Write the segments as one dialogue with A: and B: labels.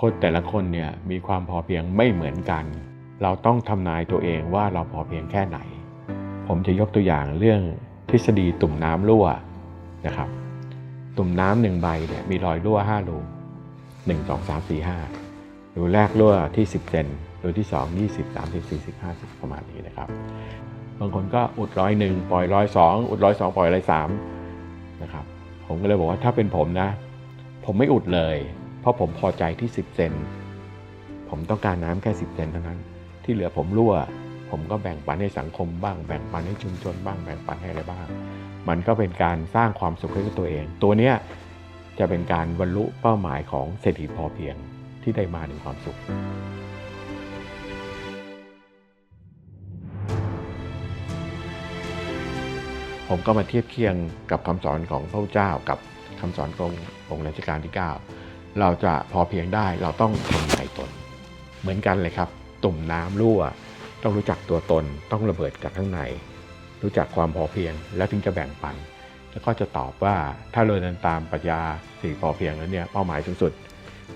A: คนแต่ละคนเนี่ยมีความพอเพียงไม่เหมือนกัน เราต้องทำนายตัวเองว่าเราพอเพียงแค่ไหน ผมจะยกตัวอย่างเรื่องทฤษฎีตุ่มน้ำรั่วนะครับ ตุ่มน้ำหนึ่งใบเนี่ยมีรอยรั่ว5รูหนึ่งสองสามสี่ห้ารูแรกรั่วที่ 10เซนรูที่สอง20 30 40 50 ประมาณนี้นะครับ บางคนก็อุดร้อยหนึ่งปล่อยร้อยสองอุดร้อยสองปล่อยร้อยสามนะครับ ผมก็เลยบอกว่าถ้าเป็นผมนะ ผมไม่อุดเลย เพราะผมพอใจที่ 10 เซน ผมต้องการน้ำแค่ 10 เซนเท่านั้น ที่เหลือผมรั่ว ผมก็แบ่งปันให้สังคมบ้าง แบ่งปันให้ชุมชนบ้าง แบ่งปันให้อะไรบ้าง มันก็เป็นการสร้างความสุขให้กับตัวเอง ตัวเนี้ยจะเป็นการบรรลุเป้าหมายของเศรษฐีพอเพียงที่ได้มาถึงความสุขผมก็มาเทียบเคียงกับคำสอนของพระเจ้ากับคำสอนขององค์รัชกาลที่ 9 เราจะพอเพียงได้เราต้องทำในตน เหมือนกันเลยครับ ตุ่มน้ำรั่ว ต้องรู้จักตัวตนต้องระเบิดจากข้างใน รู้จักความพอเพียง แล้วถึงจะแบ่งปัน แล้วก็จะตอบว่าถ้าเราเดินตามปรัชญาสี่พอเพียงแล้วเนี่ยเป้าหมายสูงสุด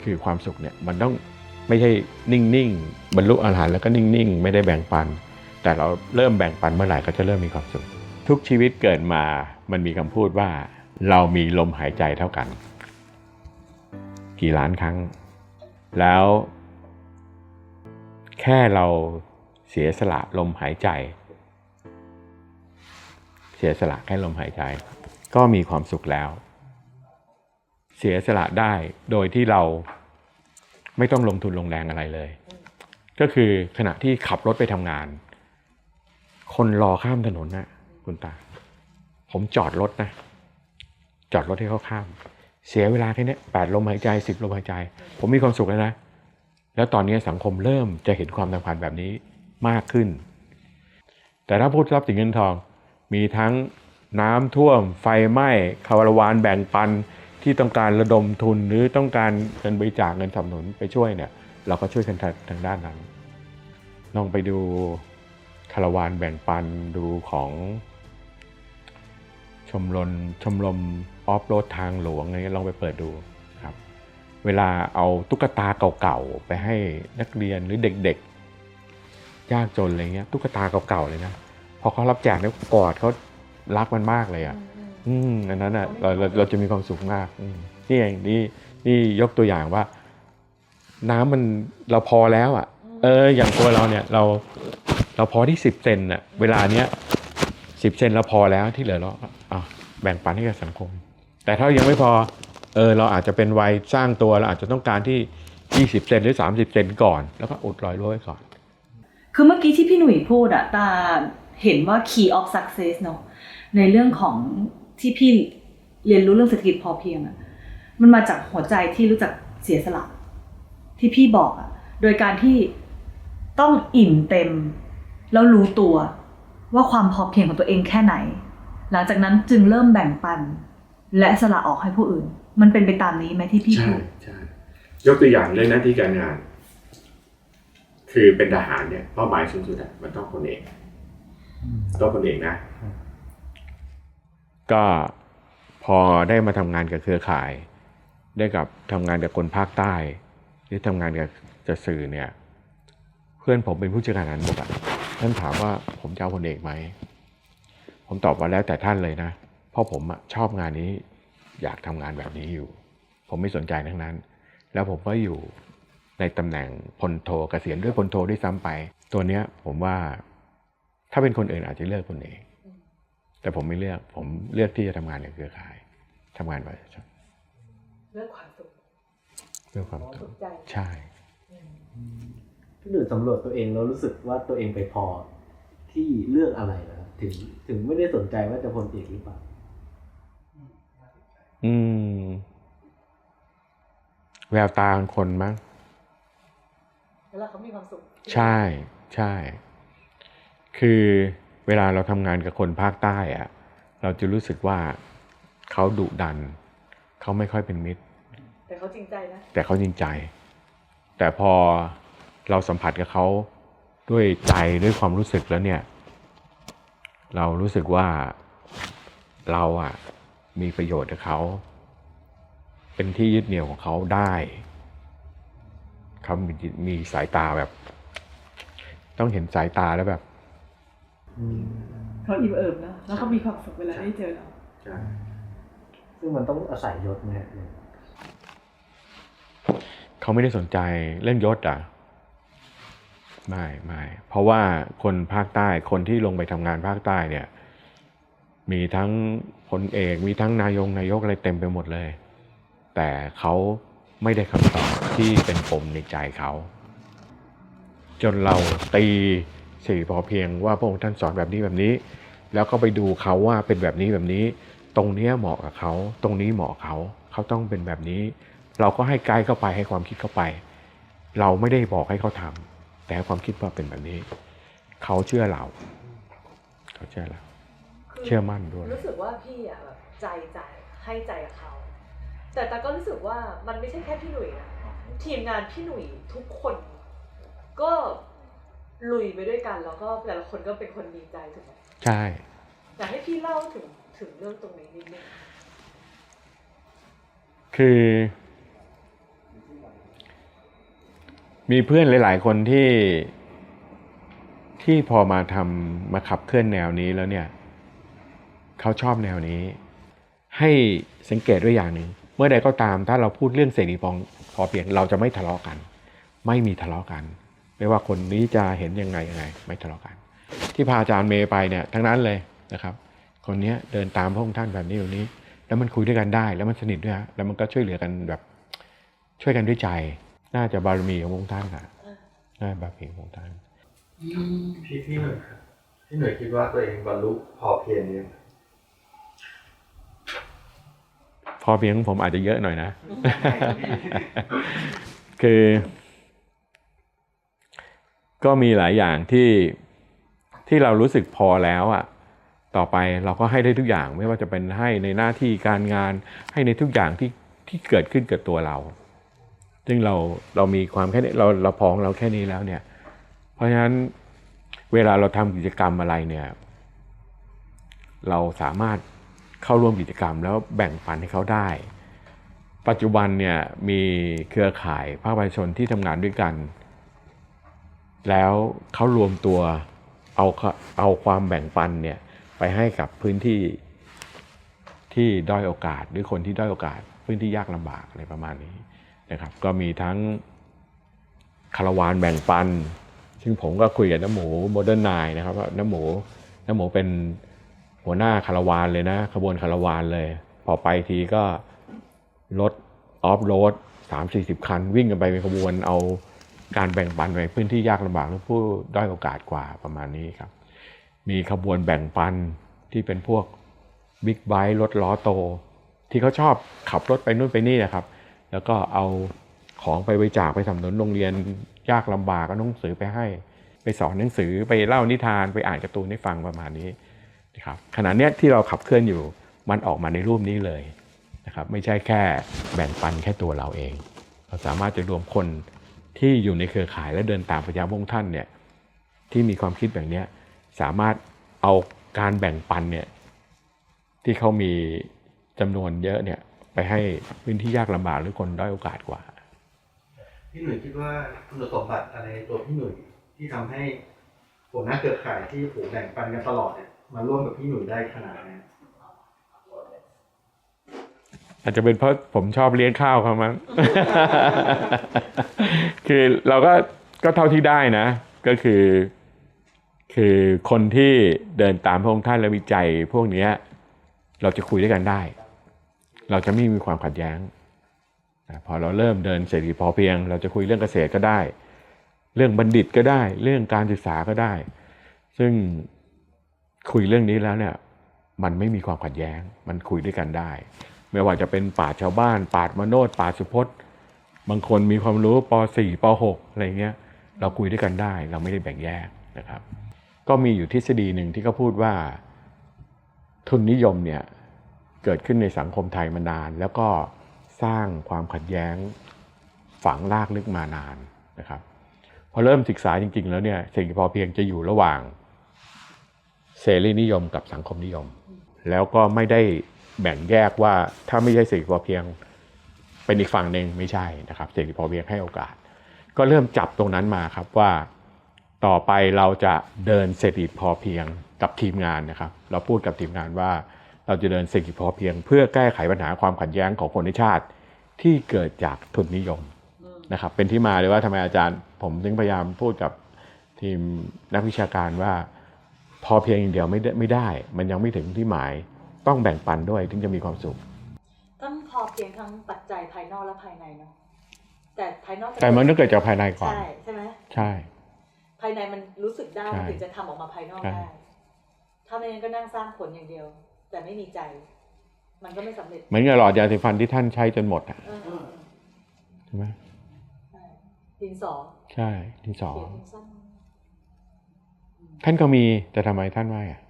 A: คือความสุขเนี่ยมันต้องไม่ใช่นิ่งๆบรรลุอรหันต์แล้วก็นิ่งๆ ไม่ได้แบ่งปัน แต่เราเริ่มแบ่งปันเมื่อไหร่ก็จะเริ่มมีความสุข ทุกชีวิตเกิดมามันมีคำพูดว่า เรามีลมหายใจเท่ากัน กี่ล้านครั้ง แล้ว แค่เราเสียสละลมหายใจ เสียสละแค่ลมหายใจ ก็มีความสุขแล้ว เสียสละได้โดยที่เราไม่ต้องลงทุนลงแรงอะไรเลย ก็คือขณะที่ขับรถไปทำงาน คนรอข้ามถนนนะคุณตา ผมจอดรถนะ จอดรถให้เขาข้าม เสียเวลาแค่นี้แปดลมหายใจสิบลมหายใจ ผมมีความสุขแล้วนะ แล้วตอนนี้สังคมเริ่มจะเห็นความสัมพันธ์แบบนี้มากขึ้น แต่ถ้าพูดทรัพย์สินเงินทอง มีทั้งน้ำท่วม ไฟไหม้คารวานแบ่งปันที่ต้องการระดมทุนหรือต้องการเงินบริจาคเงินสนับสนุนไปช่วยเนี่ย เราก็ช่วยกันทางทางด้านนั้นลองไปดูคารวานแบ่งปันดูของชมรมชมรม ออฟโรดทางหลวงอะไรเงี้ยลองไปเปิดดูครับ เวลาเอาตุ๊กตาเก่าๆไปให้นักเรียนหรือเด็กๆ ยากจนอะไรเงี้ยตุ๊กตาเก่าๆเลยนะพอเขารับแจกแล้วกอดเขารักมันมากเลยอะ อืมอันนั้นอะเราเราเราจะมีความสุขมากอืมนี่เองนี่นี่ยกตัวอย่างว่า น้ำมันเราพอแล้วอะ เออ อย่างตัวเราเนี่ยเราเราพอที่สิบเซนอะ เวลาเนี้ยสิบเซนเราพอแล้วที่เหลือเราอะแบ่งปันให้กับสังคม แต่ถ้ายังไม่พอเออเราอาจจะเป็นวัยสร้างตัวเราอาจจะต้องการที่ยี่สิบเซนหรือสามสิบเซนก่อน แล้วก็อุดรอยรั่วไว้ก่อน
B: คือเมื่อกี้ที่พี่หนุ่ยพูดอะตาเห็นว่า key of success เนอะในเรื่องของที่พี่เรียนรู้เรื่องเศรษฐกิจพอเพียงอะมันมาจากหัวใจที่รู้จักเสียสละ ที่พี่บอกอะโดยการที่ต้องอิ่มเต็ม แล้วรู้ตัวว่าความพอเพียงของตัวเองแค่ไหน หลังจากนั้นจึงเริ่มแบ่งปัน และสละออกให้ผู้อื่น มันเป็นไปตามนี้ไหมที่พี่
A: ใช่
B: พูด
A: ใช่ยกตัวอย่างเรื่องหน้าที่การงาน คือเป็นทหารเนี่ยเป้าหมายสูงสุดอะมันต้องคนเอกต้องคนเอกนะ ก็พอได้มาทำงานกับเครือข่าย ได้กับทำงานกับคนภาคใต้หรือทำงานกับจะสื่อเนี่ย เพื่อนผมเป็นผู้จัดการทหารบกอะท่านถามว่าผมจะเอาคนเอกไหม ผมตอบว่าแล้วแต่ท่านเลยนะ เพราะผมอะชอบงานนี้อยากทำงานแบบนี้อยู่ ผมไม่สนใจทั้งนั้น แล้วผมก็อยู่ในตำแหน่งพลโทเกษียณด้วยพลโทด้วยซ้ำไป ตัวเนี้ยผมว่าถ้าเป็นคนอื่นอาจจะเลือกคนเองแต่ผมไม่เลือก ผมเลือกที่จะทำงานในเครือข่ายทำงานประชาชน
B: เรื่องความสุข
A: เพื่อความสุข
B: ใจ
A: ใช่
C: พี่หนุ่ยสำรวจตัวเองแล้วรู้สึกว่าตัวเองไปพอที่เลือกอะไรนะครับถึงถึงไม่ได้สนใจว่าจะพลเอกหรือเปล่า
A: อืม แววตาของคนมั้ง
B: แล้วเขามีความสุข
A: ใช่ใช่ คือเวลาเราทำงานกับคนภาคใต้อะเราจะรู้สึกว่าเขาดุดัน เขาไม่ค่อยเป็นมิตร
B: แต่เขาจริงใจนะ
A: แต่เขาจริงใจ แต่พอเราสัมผัสกับเขาด้วยใจด้วยความรู้สึกแล้วเนี่ย เรารู้สึกว่าเราอะ มีประโยชน์กับเขา เป็นที่ยึดเหนี่ยวของเขาได้เขามีมีสายตาแบบ ต้องเห็นสายตาแล้วแบบ
C: อืม
B: เขาอิ่มเอิบนะแล้วเขามีความสุขเวลาได้เจอเรา
C: ใช่ซึ่งมันต้องอาศัยยศไหมฮะ
A: เขาไม่ได้สนใจเรื่องยศอะไม่ไม่เพราะว่าคนภาคใต้คนที่ลงไปทำงานภาคใต้เนี่ย มีทั้งพลเอกมีทั้งนายงนายกอะไรเต็มไปหมดเลย แต่เขาไม่ได้คำตอบที่เป็นปมในใจเขา จนเราตีสี่พอเพียงว่าพระองค์ท่านสอนแบบนี้แบบนี้ แล้วก็ไปดูเขาว่าเป็นแบบนี้แบบนี้ ตรงนี้เหมาะกับเขา ตรงนี้เหมาะเขาเขาต้องเป็นแบบนี้ เราก็ให้ไกด์เข้าไปให้ความคิดเข้าไป เราไม่ได้บอกให้เขาทำแต่ความคิดว่าเป็นแบบนี้ เขาเชื่อเรา เขาเชื่อเรา เชื่อมั่นด้วย
D: รู้สึกว่าพี่อะแบบใจใจให้ใจกับเขา แต่ตาก็รู้สึกว่ามันไม่ใช่แค่พี่หนุ่ยนะทีมงานพี่หนุ่ยทุกคน ก็ลุยไปด้วยกันแล้วก็แต่ละคนก็เป็นคนมีใจถูกไหม
A: ใช่
D: อยากให้พี่เล่าถึงถึงเรื่องตรงนี้นิดนึง
A: คือ มีเพื่อนหลาย ๆ คนที่ที่พอมาทำมาขับเคลื่อนแนวนี้แล้วเนี่ย เขาชอบแนวนี้ ให้สังเกตด้วยอย่างหนึ่งเมื่อใดก็ตามถ้าเราพูดเรื่องเสรีพอพอเพียงเราจะไม่ทะเลาะกัน ไม่มีทะเลาะกัน ไม่ว่าคนนี้จะเห็นยังไงยังไง ไม่ทะเลาะกัน ที่พาอาจารย์เมย์ไปเนี่ยทั้งนั้นเลยนะครับ คนเนี้ยเดินตามพระองค์ท่านแบบนี้แบบนี้ แล้วมันคุยด้วยกันได้แล้วมันสนิทด้วยฮะแล้วมันก็ช่วยเหลือกันแบบช่วยกันด้วยใจ น่าจะบารมีของพระองค์ท่านค่ะน่าจะบารมีของพระองค์ท่าน
E: พี่พี่หน่อยครับพี่หน่อยคิดว่าตัวเองบรรลุพอเพียงนี้ยัง
A: พอเพียงของผมอาจจะเยอะหน่อยนะ คือ ก็มีหลายอย่างที่ที่เรารู้สึกพอแล้วอะต่อไปเราก็ให้ได้ทุกอย่างไม่ว่าจะเป็นให้ในหน้าที่การงานให้ในทุกอย่างที่ที่เกิดขึ้นกับตัวเรา ซึ่งเราเรามีความแค่นี้เราเราพอของเราแค่นี้แล้วเนี่ย เพราะฉะนั้นเวลาเราทำกิจกรรมอะไรเนี่ย เราสามารถ เข้าร่วมกิจกรรม แล้วแบ่งปันให้เขาได้ ปัจจุบันเนี่ยมีเครือข่ายภาคประชาชนที่ทำงานด้วยกัน แล้วเขารวมตัวเอาเอาความแบ่งปันเนี่ยไปให้กับพื้นที่ที่ด้อยโอกาสหรือคนที่ด้อยโอกาส พื้นที่ยากลำบากอะไรประมาณนี้นะครับ ก็มีทั้งคารวานแบ่งปัน ซึ่งผมก็คุยกับน้ำหมูโมเดิร์นไนนะครับว่าน้ำหมูน้ำหมูเป็น หัวหน้าคาราวานเลยนะขบวนคาราวานเลย พอไปทีก็รถออฟโรดสามสี่สิบคัน วิ่งกันไปเป็นขบวนเอาการแบ่งปันไปพื้นที่ยากลำบากหรือผู้ด้อยโอกาสกว่าประมาณนี้ครับ มีขบวนแบ่งปันที่เป็นพวกบิ๊กไบค์รถล้อโต ที่เขาชอบขับรถไปนู่นไปนี่นะครับ แล้วก็เอาของไปบริจาคไปสนับสนุนโรงเรียนยากลำบากก็หนังสือไปให้ ไปสอนหนังสือไปเล่านิทานไปอ่านการ์ตูนให้ฟังประมาณนี้ นะครับขณะเนี้ยที่เราขับเคลื่อนอยู่มันออกมาในรูปนี้เลยนะครับไม่ใช่แค่แบ่งปันแค่ตัวเราเอง เราสามารถจะรวมคนที่อยู่ในเครือข่ายและเดินตามพระยาพงท่านเนี่ยที่มีความคิดแบบนี้สามารถเอาการแบ่งปันเนี่ยที่เขามีจำนวนเยอะเนี่ยไปให้พื้นที่ยากลำบากหรือคนด้อยโอกาสกว่า
E: พี่หนุ่ยคิดว่าคุณสมบัติอะไรตัวพี่หนุ่ยที่ทำให้หัวหน้าเครือข่ายที่ผูแบ่งปันกันตลอดเนี่ย มาร่วมกับพี่หนุ่ยได้ขนาดนี้
A: อาจจะเป็นเพราะผมชอบเลี้ยงข้าวเขามั้ง คือเราก็ก็เท่าที่ได้นะ ก็คือ คือคนที่เดินตามพระองค์ท่านและวิจัยพวกเนี้ยเราจะคุยด้วยกันได้ เราจะไม่มีความขัดแย้ง พอเราเริ่มเดินเสรีพอเพียง เราจะคุยเรื่องเกษตรก็ได้ เรื่องบัณฑิตก็ได้ เรื่องการศึกษาก็ได้ ซึ่ง คุยเรื่องนี้แล้วเนี่ยมันไม่มีความขัดแย้ง มันคุยด้วยกันได้ ไม่ว่าจะเป็นป่าชาวบ้าน ป่ามโนดป่าสุพจน์บางคนมีความรู้ป .4 ป .6 อะไรเงี้ย เราคุยด้วยกันได้ เราไม่ได้แบ่งแยกนะครับ ก็มีอยู่ทฤษฎีหนึ่งที่เขาพูดว่า ทุนนิยมเนี่ยเกิดขึ้นในสังคมไทยมานาน แล้วก็สร้างความขัดแย้งฝังลากลึกมานานนะครับ พอเริ่มศึกษาจริง ๆ แล้วเนี่ยเศรษฐกิจพอเพียงจะอยู่ระหว่าง รีนิยมกับสังคมนิยม แล้วก็ไม่ได้แบ่งแยกว่าถ้าไม่ใช่เศรษฐกิจพอเพียงเป็นอีกฝั่งหนึ่งไม่ใช่นะครับเศรษฐกิจพอเพียงให้โอกาส ก็เริ่มจับตรงนั้นมาครับว่าต่อไปเราจะเดินเศรษฐกิจพอเพียงกับทีมงานนะครับ เราพูดกับทีมงานว่าเราจะเดินเศรษฐกิจพอเพียง เพื่อแก้ไขปัญหาความขัดแย้งของคนในชาติที่เกิดจากทุนนิยม
D: อืม
A: นะครับ เป็นที่มาเลยว่าทำไมอาจารย์ ผมถึงพยายามพูดกับทีมนักวิชาการว่า พอเพียงอย่างเดียวไม่ได้ไม่ได้ มันยังไม่ถึงที่หมาย ต้องแบ่งปันด้วยถึงจะมีความสุข
D: ต้องพอเพียงทั้งปัจจัยภายนอกและภายในเนาะแต่ภายนอกจะ
A: แต่มันต้องเกิดจากภายในก่อน
D: ใช่ใช่ไหม
A: ใช่
D: ภายในมันรู้สึกได้
A: ใช่
D: มันถึงจะทำออกมาภายนอก
A: ใช่
D: ได้ถ้าไม่งั้นก็นั่งสร้างผลอย่างเดียว แต่ไม่มีใจ มันก็ไม่สำเร็จ
A: เหมือนกับหลอดยาสีฟันที่ท่านใช้จนหมดอะ
D: เออเออ
A: ใช่ไหม
D: ใช่ดินสอ
A: ใช่ที่สอง
D: เขียนทิ้งสั้น
A: ท่านก็มีแต่ทำไมท่านไม่อะ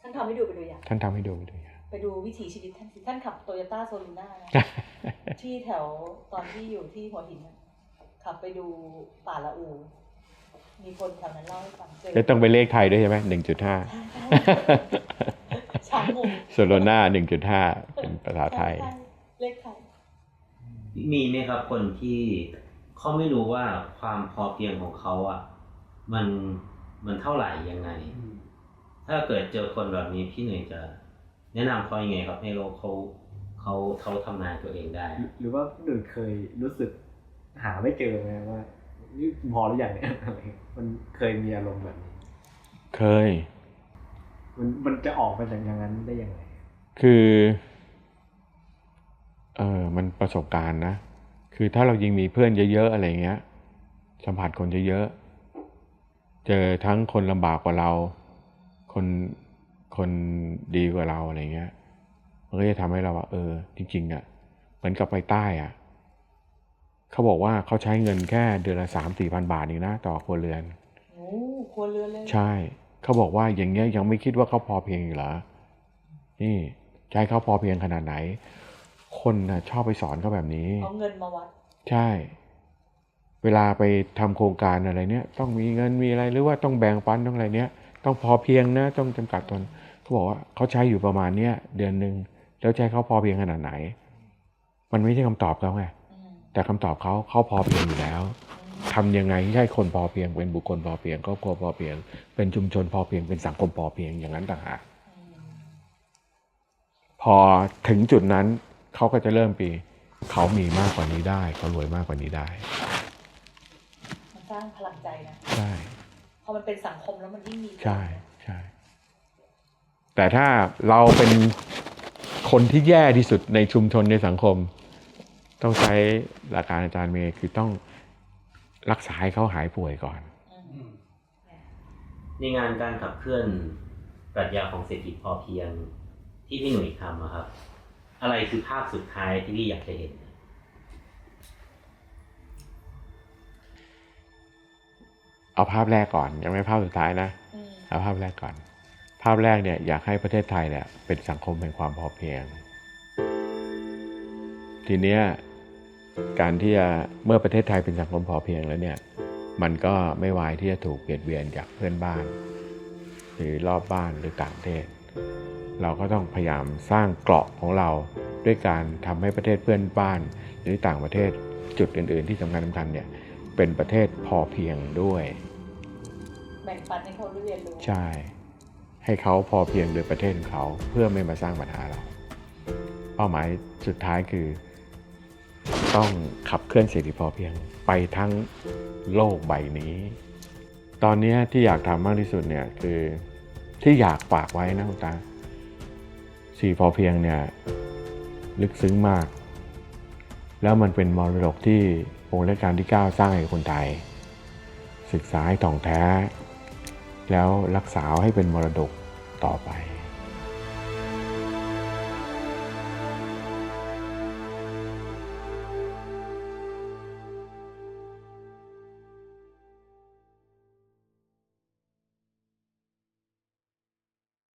D: ท่านทำให้ดูเป็นตัวอย่าง
A: ท่านทำให้ดูไปด้วยอะ
D: ไปดูวิถีชีวิตท่านสิท่านขับโตโยต้าโซลูน่านะที่แถวตอนที่อยู่ที่หัวหินน่ะขับไปดูป่าละอู มีคนแถวนั้นเล่าให้ฟังเจอ
A: แล้วต้องไปเลขไทยด้วยใช่ไหมหนึ่งจุดห้า
D: ช้างมุม
A: โซโลนาหนึ่งจุดห้าเป็นภาษาไทย
D: ใช่เลขไทย
F: มีไหมครับคนที่เขาไม่รู้ว่าความพอเพียงของเขาอะ มันมันเท่าไหร่ยังไง ถ้าเกิดเจอคนแบบนี้พี่หน่วยจะแนะนำเขายังไงครับให้เราเขาเขาเขาทำนายตัวเองได้
C: หรือว่าหนึ่งเคยรู้สึกหาไม่เจอไหมว่านี่พอหรือยังเนี่ยอะไรเงี้ยมันเคยมีอารมณ์แบบนี้
A: เคย
C: มันมันจะออกมาจากอย่างนั้นได้ยังไง
A: คือเออมันประสบการณ์นะ คือถ้าเรายิงมีเพื่อนเยอะๆอะไรเงี้ย สัมผัสคนเยอะๆ เจอทั้งคนลำบากกว่าเรา คนคนดีกว่าเราอะไรเงี้ยมันก็จะทำให้เราว่าเออ จริงๆอะเหมือนกับไปใต้อะเขาบอกว่าเขาใช้เงินแค่เดือนละสามสี่พันบาทเองนะต่อครัวเรือน
D: โอ้ครัวเรือนเลย
A: ใช่เขาบอกว่าอย่างเงี้ยยังไม่คิดว่าเขาพอเพียงอยู่เหรอนี่จะให้เขาพอเพียงขนาดไหน คนนะชอบไปสอนเขาแบบนี้
D: เอาเงินมาวัด
A: ใช่ เวลาไปทำโครงการอะไรเนี้ยต้องมีเงินมีอะไรหรือว่าต้องแบ่งปันต้องอะไรเนี้ยต้องพอเพียงนะต้องจำกัดตนเขาบอกว่าเขาใช้อยู่ประมาณเนี้ยเดือนหนึ่งแล้วให้เขาพอเพียงขนาดไหน มันไม่ใช่คำตอบเขาไงแต่คำตอบเขาเขาพอเพียงอยู่แล้วทำยังไงให้ใช่คนพอเพียงเป็นบุคคลพอเพียงครอบครัวพอเพียง เป็นชุมชนพอเพียงเป็นสังคมพอเพียงอย่างนั้นต่างหากพอถึงจุดนั้นเขาก็จะเริ่มปี เขามีมากกว่านี้ได้ เขารวยมากกว่านี้ได้า
D: งพลังใจนะ
A: ใช่
D: พอมันเป็นสังคมแล้วมันยิ่งมี
A: ใช่ใช่แต่ถ้าเราเป็นคนที่แย่ที่สุดในชุมชนในสังคม ต้องใช้หลักการอาจารย์เมย์คือต้องรักษาให้เขาหายป่วยก่อน
D: อืม
F: ในงานการขับเคลื่อนปรัชญาของเศรษฐกิจพอเพียงที่พี่หนุ่ยทำอะครับ อะไรคือภาพสุดท้ายที่พี่อยากจะเห็น
A: เอาภาพแรกก่อน ยังไม่ภาพสุดท้ายนะ
D: อืม
A: เอาภาพแรกก่อน ภาพแรกเนี่ยอยากให้ประเทศไทยเนี่ยเป็นสังคมแห่งความพอเพียง ทีเนี้ยการที่จะเมื่อประเทศไทยเป็นสังคมพอเพียงแล้วเนี่ย มันก็ไม่วายที่จะถูกเบียดเบียนจากเพื่อนบ้าน หรือรอบบ้านหรือต่างประเทศ เราก็ต้องพยายามสร้างเกราะของเราด้วยการทำให้ประเทศเพื่อนบ้าน หรือต่างประเทศจุดอื่น ๆ ที่สำคัญสำคัญเนี่ยเป็นประเทศพอเพียงด้วย
D: แบ่งปันให้เขาเรียนรู้
A: ใช่ ให้เขาพอเพียงโดยประเทศของเขาเพื่อไม่มาสร้างปัญหาเรา เป้าหมายสุดท้ายคือ ต้องขับเคลื่อนเศรษฐกิจพอเพียงไปทั้งโลกใบนี้ ตอนนี้ที่อยากทำมากที่สุดเนี่ยคือที่อยากฝากไว้นะคุณตาสี่พอเพียงเนี่ยลึกซึ้งมาก แล้วมันเป็นมรดกที่องค์รัชกาลที่ 9 สร้างให้คนไทย ศึกษาให้ถ่องแท้ แล้วรักษาให้เป็นมรดกต่อไป